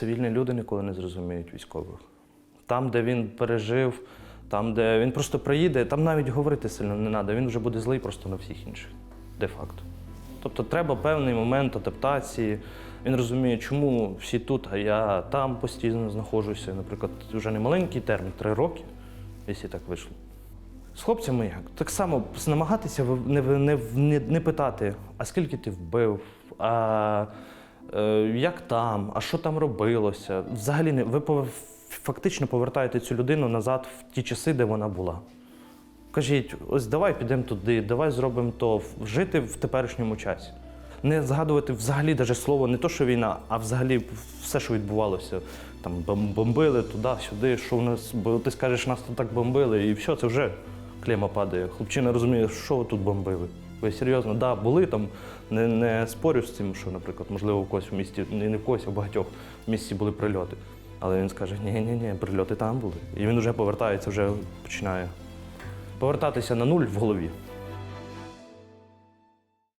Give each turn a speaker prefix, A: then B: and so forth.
A: цивільні люди ніколи не зрозуміють військових. Там, де він пережив, там, де він просто приїде, там навіть говорити сильно не треба, він вже буде злий просто на всіх інших, де-факто. Тобто треба певний момент адаптації. Він розуміє, чому всі тут, а я там постійно знаходжуся. Наприклад, вже не маленький термін, три роки, якщо так вийшло. З хлопцями як? Так само намагатися не, не, не, не питати, а скільки ти вбив, а як там, а що там робилося. Взагалі не ви фактично повертаєте цю людину назад в ті часи, де вона була. Кажіть, ось давай підемо туди, давай зробимо то, жити в теперішньому часі. Не згадувати взагалі даже слово не то, що війна, а взагалі все, що відбувалося. Там бом- бомбили туди-сюди, що в нас, бо ти скажеш, нас тут так бомбили, і все, це вже клема падає. Хлопчина розуміє, що тут бомбили. Ви серйозно, да, були там, не, не спорю з цим, що, наприклад, можливо, у когось в місті, не в когось, а в багатьох в місті були прильоти. Але він скаже, ні, ні, ні, прильоти там були. І він вже повертається, вже починає повертатися на нуль в голові.